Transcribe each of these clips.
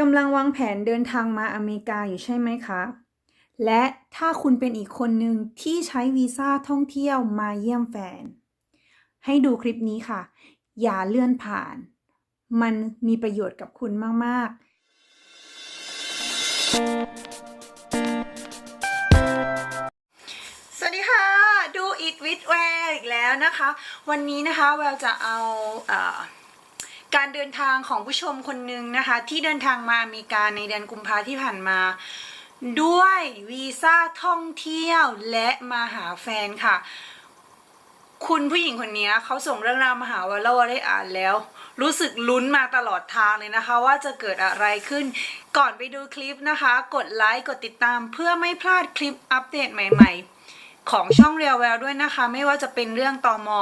กำลังวางแผนเดินทางมาอเมริกาอยู่ใช่ไหมคะ และถ้าคุณเป็นอีกคนหนึ่งที่ใช้วีซ่าท่องเที่ยวมาเยี่ยมแฟน ให้ดูคลิปนี้ค่ะ อย่าเลื่อนผ่าน มันมีประโยชน์กับคุณมาก ๆ สวัสดีค่ะ ดู It with w e l อีกแล้วนะคะ วันนี้นะคะแววจะเอาเออ การเดินทางของผู้ชมคนหนึ่งนะคะ ที่เดินทางมาอเมริกาในเดือนกุมภาที่ผ่านมา ด้วยวีซ่าท่องเที่ยวและมาหาแฟนค่ะ คุณผู้หญิงคนนี้เขาส่งเรื่องราวมาหาว่าเราได้อ่านแล้ว รู้สึกลุ้นมาตลอดทางเลยนะคะ ว่าจะเกิดอะไรขึ้น ก่อนไปดูคลิปนะคะ กดไลค์กดติดตามเพื่อไม่พลาดคลิปอัปเดตใหม่ ๆ ของช่องเรียวแววด้วยนะคะ ไม่ว่าจะเป็นเรื่องตอมอ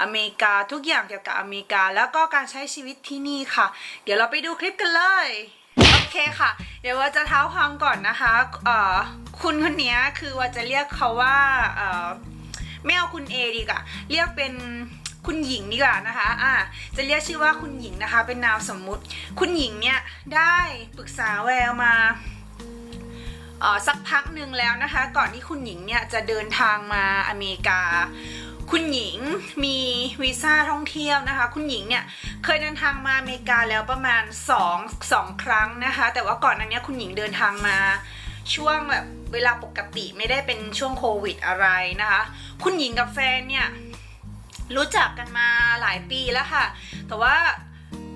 อเมริกาทุกอย่างเกี่ยวกับอเมริกา แล้วก็การใช้ชีวิตที่นี่ค่ะ เดี๋ยวเราไปดูคลิปกันเลยโอเคค่ะ เดี๋ยวว่าจะเท้าความก่อนนะคะเอ่อคุณคนนี้คือว่าจะเรียกเขาว่าเอ่อไม่เอาคุณเอดีกว่าเรียกเป็นคุณหญิงดีกว่านะคะ อ่า จะเรียกชื่อว่าคุณหญิงนะคะ เป็นนามสมมุติ คุณหญิงเนี่ยได้ปรึกษาแววมา สักพักหนึ่งแล้วนะคะ ก่อนที่คุณหญิงเนี่ยจะเดินทางมาอเมริกา คุณหญิงมีวีซ่าท่องเที่ยวนะคะ คุณหญิงเนี่ยเคยเดินทางมาอเมริกาแล้วประมาณ2 2ครั้งนะคะ แต่ว่าก่อนหน้านี้คุณหญิงเดินทางมาช่วงแบบเวลาปกติไม่ได้เป็นช่วงโควิดอะไรนะคะ คุณหญิงกับแฟนเนี่ยรู้จักกันมาหลายปีแล้วค่ะ แต่ว่า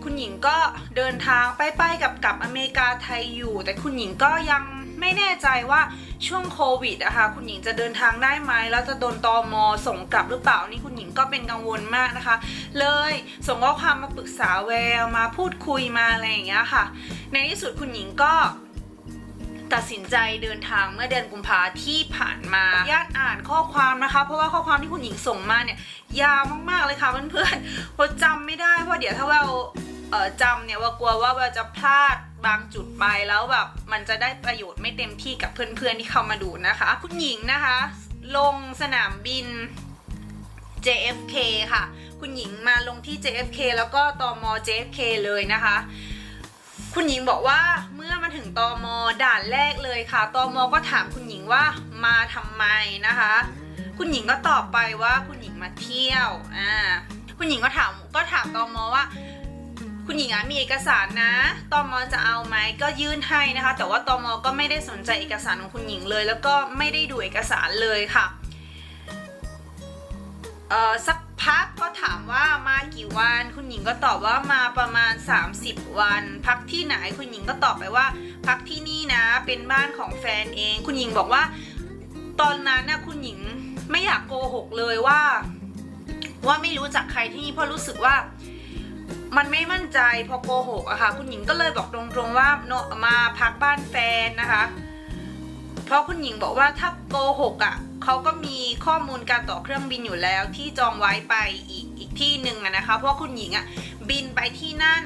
คุณหญิงก็เดินทางไปไปกับกับอเมริกาไทยอยู่ แต่คุณหญิงก็ยัง ไม่แน่ใจว่าช่วงโควิดอะค่ะคุณหญิงจะเดินทางได้ไหมแล้วจะโดนตอมอส่งกลับหรือเปล่านี่คุณหญิงก็เป็นกังวลมากนะคะ เลยส่งข้อความมาปรึกษาแววมาพูดคุยมาอะไรอย่างเงี้ยค่ะ ในที่สุดคุณหญิงก็ตัดสินใจเดินทางเมื่อเดือนกุมภาที่ผ่านมาญาติอ่านข้อความนะคะ เพราะว่าข้อความที่คุณหญิงส่งมาเนี่ย ยาวมากๆเลยค่ะเพื่อนๆเพราะจำไม่ได้เพราะเดี๋ยวถ้าเราเออจำเนี่ยว่ากลัวว่าเราจะพลาด บางจุดไปแล้วแบบมันจะได้ประโยชน์ไม่เต็มที่กับเพื่อนๆที่เข้ามาดูนะคะ คุณหญิงนะคะ ลงสนามบิน JFK ค่ะ คุณหญิงมาลงที่ JFK แล้วก็ตอม JFK เลยนะคะ คุณหญิงบอกว่าเมื่อมาถึงตอมด่านแรกเลยค่ะตอมก็ถามคุณหญิงว่ามาทำไมนะคะ คุณหญิงก็ตอบไปว่าคุณหญิงมาเที่ยวอ่าคุณหญิงก็ถามก็ถามตอมว่า คุณหญิงอะมีเอกสารนะตอมอจะเอาไหมก็ยื่นให้นะคะ แต่ว่าตอมอก็ไม่ได้สนใจเอกสารของคุณหญิงเลย แล้วก็ไม่ได้ดูเอกสารเลยค่ะเอ่อสักพักก็ถามว่ามากี่วัน คุณหญิงก็ตอบว่ามาประมาณ 30 วัน พักที่ไหนคุณหญิงก็ตอบไปว่า พักที่นี่นะเป็นบ้านของแฟนเอง คุณหญิงบอกว่า ตอนนั้นนะคุณหญิงไม่อยากโกหกเลยว่า ว่าไม่รู้จักใครที่นี่เพราะรู้สึกว่า มันไม่มั่นใจพอโกหกอะค่ะ คุณหญิงก็เลยบอกตรงๆว่าโนมาพักบ้านแฟนนะคะ เพราะคุณหญิงบอกว่าถ้าโกหกอะเขาก็มีข้อมูลการต่อเครื่องบินอยู่แล้ว ที่จองไว้ไปอีกอีกที่หนึ่งนะคะ เพราะคุณหญิงอะบินไปที่นั่น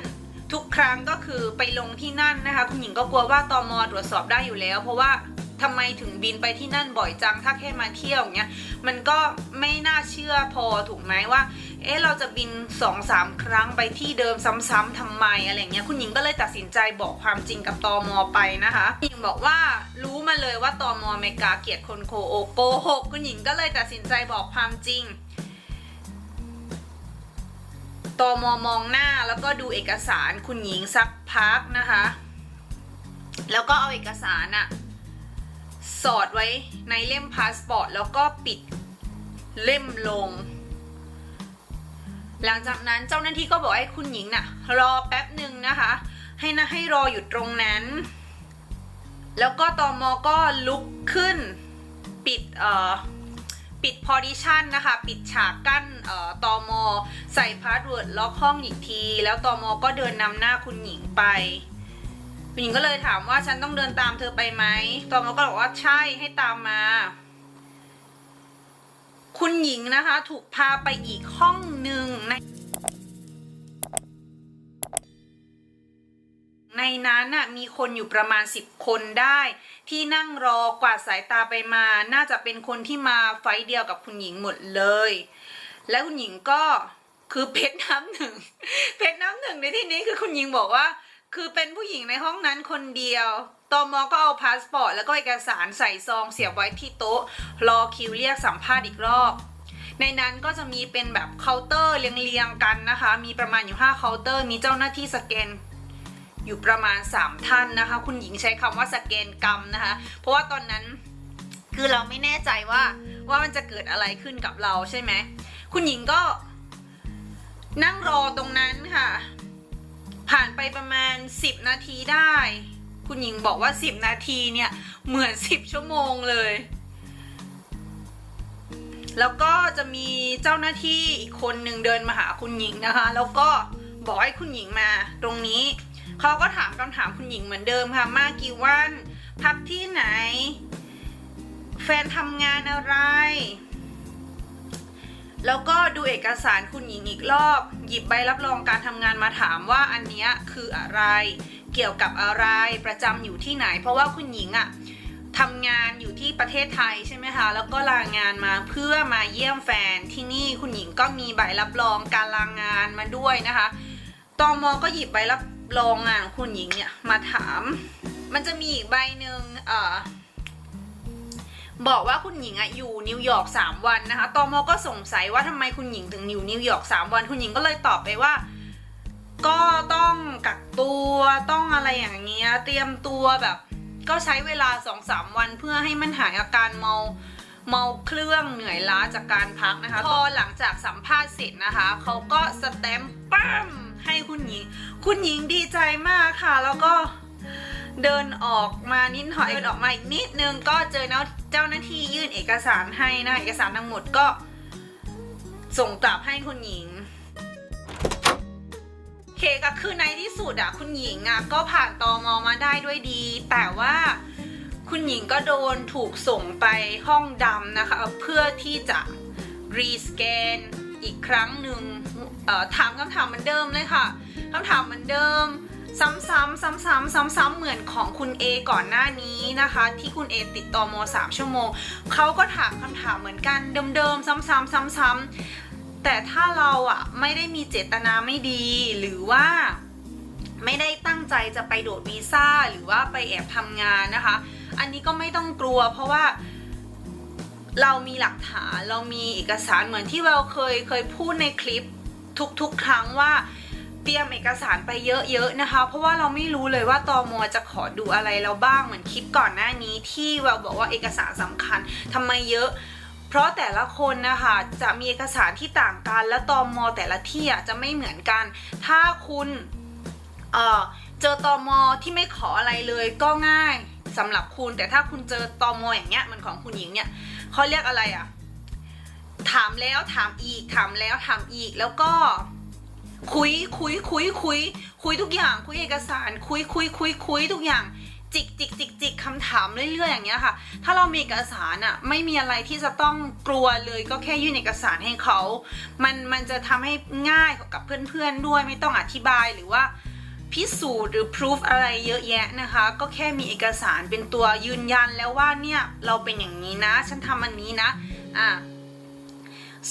ทุกครั้งก็คือไปลงที่นั่นนะคะ คุณหญิงก็กลัวว่าตอมตรวจสอบได้อยู่แล้ว เพราะว่า ทำไมถึงบินไปที่นั่นบ่อยจังถ้าแค่มาเที่ยวงเงี้ยมันก็ไม่น่าเชื่อพอถูกไหมว่า เอ๊ะเราจะบินสองสามครั้งไปที่เดิมซ้ำๆทำไมอะไรเงี้ยคุณหญิงก็เลยตัดสินใจบอกความจริงกับตอมอไปนะคะคุณหญิงบอกว่ารู้มาเลยว่าตอมอเมกาเกลียดคนโคโอโกหกคุณหญิงก็เลยตัดสินใจบอกความจริงตอมอมองหน้าแล้วก็ดูเอกสารคุณหญิงสักพักนะคะ แล้วก็เอาเอกสารอะ สอดไว้ในเล่มพาสปอร์ตแล้วก็ปิดเล่มลง หลังจากนั้นเจ้าหน้าที่ก็บอกให้คุณหญิงน่ะ รอแป๊บหนึ่งนะคะ ให้นะให้รออยู่ตรงนั้น แล้วก็ตอมอก็ลุกขึ้นปิดเอ่อปิดพอดิชันนะคะ ปิดฉากกั้นเอ่อตอมอใส่พาสเวิร์ดล็อกห้องอีกที แล้วตอมอก็เดินนำหน้าคุณหญิงไป คุณหญิงก็เลยถามว่าฉันต้องเดินตามเธอไปไหมตอมก็บอกว่าใช่ให้ตามมา คุณหญิงนะคะ ถูกพาไปอีกห้องหนึ่งในในนั้นน่ะมีคนอยู่ประมาณ 10 คนได้ ที่นั่งรอกวาดสายตาไปมา น่าจะเป็นคนที่มาไฟเดียวกับคุณหญิงหมดเลย และคุณหญิงก็คือเพชรน้ำหนึ่ง เพชรน้ำหนึ่งในที่นี้คือคุณหญิงบอกว่า คือเป็นผู้หญิงในห้องนั้นคนเดียวตอมอก็เอาพาสปอร์ตแล้วก็เอกสารใส่ซองเสียบไว้ที่โต๊ะ รอคิวเรียกสัมภาษณ์อีกรอบ ในนั้นก็จะมีเป็นแบบเคาน์เตอร์เรียงๆกันนะคะ มีประมาณอยู่5เคาน์เตอร์ มีเจ้าหน้าที่สแกนอยู่ประมาณ 3 ท่านนะคะ คุณหญิงใช้คำว่าสแกนกรรมนะคะ เพราะว่าตอนนั้นคือเราไม่แน่ใจว่าว่ามันจะเกิดอะไรขึ้นกับเราใช่ไหม คุณหญิงก็นั่งรอตรงนั้นค่ะ ผ่านไปประมาณ 10 นาทีได้ คุณหญิงบอกว่า 10 นาทีเนี่ยเหมือน 10 ชั่วโมงเลย แล้วก็จะมีเจ้าหน้าที่อีกคนหนึ่งเดินมาหาคุณหญิงนะคะ แล้วก็บอกให้คุณหญิงมาตรงนี้ เขาก็ถามคำถามคุณหญิงเหมือนเดิมค่ะ มากี่วัน พักที่ไหน แฟนทำงานอะไร แล้วก็ดูเอกสารคุณหญิงอีกรอบ หยิบใบรับรองการทำงานมาถามว่าอันเนี้ยคืออะไร เกี่ยวกับอะไรประจำอยู่ที่ไหน เพราะว่าคุณหญิงอะทำงานอยู่ที่ประเทศไทยใช่ไหมคะ แล้วก็ลางานมาเพื่อมาเยี่ยมแฟนที่นี่คุณหญิงก็มีใบรับรองการลางานมาด้วยนะคะตอมอก็หยิบใบรับรองงานคุณหญิงเนี่ยมาถาม มันจะมีอีกใบหนึ่งเอ่อ บอกว่าคุณหญิงอะอยู่นิวยอร์ก3วันนะคะตอมก็สงสัยว่าทำไมคุณหญิงถึงอยู่นิวยอร์ก3วัน คุณหญิงก็เลยตอบไปว่า ก็ต้องกักตัวต้องอะไรอย่างเงี้ยเตรียมตัวแบบ ก็ใช้เวลา2-3วันเพื่อให้มันหายอาการเมาเมาเครื่องเหนื่อยล้าจากการพักนะคะพอหลังจากสัมภาษณ์เสร็จนะคะเขาก็สแตมป์ปั้มให้คุณหญิง คุณหญิงดีใจมากค่ะ แล้วก็ เดินออกมานิดหน่อยเดินออกมาอีกนิดนึงก็เจอเจ้าหน้าที่ยื่นเอกสารให้นะเอกสารทั้งหมดก็ ส่งกลับให้คุณหญิงเคก็คือในที่สุดอะคุณหญิงอะก็ผ่านตอมอมาได้ด้วยดี แต่ว่าคุณหญิงก็โดนถูกส่งไปห้องดำนะคะ เพื่อที่จะรีสแกนอีกครั้งหนึ่งถามคำถามเหมือนเดิมเลยค่ะคำถามเหมือนเดิม ซ้ำๆซ้ำๆซ้ำๆเหมือนของคุณ A ก่อนหน้านี้นะคะ ที่คุณ A ติดต่อม3ชั่วโมงเขาก็ถามคำถามเหมือนกันเดิมๆซ้ำๆซ้ำๆแต่ถ้าเราอะไม่ได้มีเจตนาไม่ดีหรือว่าไม่ได้ตั้งใจจะไปโดดวีซ่าหรือว่าไปแอบทำงานนะคะ อันนี้ก็ไม่ต้องกลัวเพราะว่าเรามีหลักฐานเรามีเอกสารเหมือนที่เราเคยเคยพูดในคลิปทุกๆ ครั้งว่า เตรียมเอกสารไปเยอะๆนะคะ เพราะว่าเราไม่รู้เลยว่าตอมอจะขอดูอะไรเราบ้างเหมือนคลิปก่อนหน้านี้ที่เราบอกว่าเอกสารสำคัญทำไมเยอะเพราะแต่ละคนนะคะจะมีเอกสารที่ต่างกัน และตอมอแต่ละที่อะจะไม่เหมือนกัน ถ้าคุณเเจอตอมอที่ไม่ขออะไรเลยก็ง่ายสำหรับคุณ แต่ถ้าคุณเจอตอมออย่างเงี้ยเหมันของคุณหญิงเนี่ยเขาเรียกอะไรอะถามแล้วถามอีกถามแล้วถามอีกแล้วก็ คุยคุยคุยคุยคุยทุกอย่าง คุยเอกสาร คุยคุยคุยคุยทุกอย่าง จิกจิกจิกจิกคำถามเรื่อยๆอย่างเงี้ยค่ะ ถ้าเรามีเอกสารอะไม่มีอะไรที่จะต้องกลัวเลยก็แค่ยื่นเอกสารให้เขา มันมันจะทำให้ง่ายกับเพื่อนๆด้วยไม่ต้องอธิบายหรือว่าพิสูจน์หรือ proof อะไรเยอะแยะนะคะ ก็แค่มีเอกสารเป็นตัวยืนยันแล้วว่าเนี่ยเราเป็นอย่างนี้นะ ฉันทำอันนี้นะอะ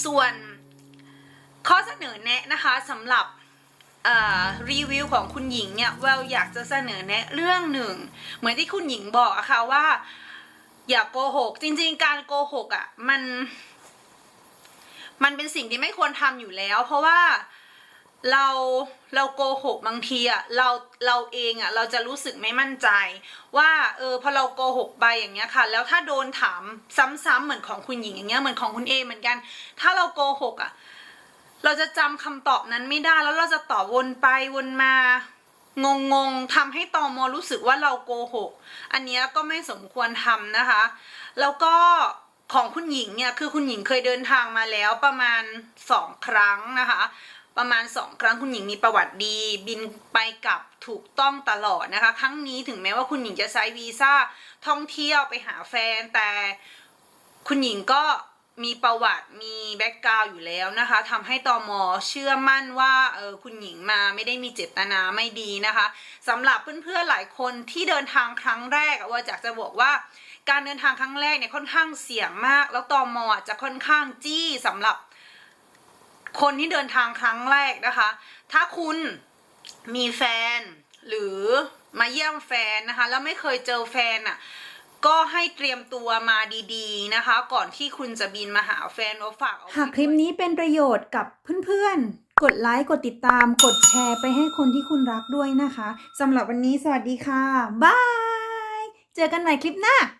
ส่วน ข้อเสนอแนะนะคะสำหรับรีวิวของคุณหญิงเนี่ยแววอยากจะเสนอแนะเรื่องหนึ่ง เหมือนที่คุณหญิงบอกอะค่ะว่า อย่าโกหก จริง ๆ การโกหกอะมัน มันเป็นสิ่งที่ไม่ควรทำอยู่แล้ว เพราะว่าเราเราโกหกบางทีอะเราเราเองอะเราจะรู้สึกไม่มั่นใจ ว่าเออพอเราโกหกไปอย่างเงี้ยค่ะ แล้วถ้าโดนถามซ้ำๆเหมือนของคุณหญิงอย่างเงี้ยเหมือนของคุณเอเหมือนกัน ถ้าเราโกหกอะ เราจะจำคำตอบนั้นไม่ได้แล้วเราจะตอบวนไปวนมางงงๆทำให้ตอมอรู้สึกว่าเราโกหก อันนี้ก็ไม่สมควรทำนะคะ แล้วก็ของคุณหญิงเนี่ยคือคุณหญิงเคยเดินทางมาแล้วประมาณสองครั้งนะคะ ประมาณสองครั้งคุณหญิงมีประวัติดี บินไปกลับถูกต้องตลอดนะคะ ครั้งนี้ถึงแม้ว่าคุณหญิงจะใช้วีซ่าท่องเที่ยวไปหาแฟนแต่คุณหญิงก็ มีประวัติมีแบ็กกราวอยู่แล้วนะคะทำให้ตอมอเชื่อมั่นว่าเออคุณหญิงมาไม่ได้มีเจตนาไม่ดีนะคะสำหรับเพื่อนๆหลายคนที่เดินทางครั้งแรกว่าอยากจะบอกว่าการเดินทางครั้งแรกเนี่ยค่อนข้างเสี่ยงมาก แล้วตอมอจะค่อนข้างจี้สำหรับคนที่เดินทางครั้งแรกนะคะ ถ้าคุณมีแฟนหรือมาเยี่ยมแฟนนะคะ แล้วไม่เคยเจอแฟนอะ ก็ให้เตรียมตัวมาดีๆนะคะ ก่อนที่คุณจะบินมาหาแฟนว่าฝากเอาไว้หากคลิปนี้เป็นประโยชน์กับเพื่อนๆ กดไลค์กดติดตาม กดแชร์ไปให้คนที่คุณรักด้วยนะคะสำหรับวันนี้สวัสดีค่ะบายเจอกันใหม่คลิปหน้า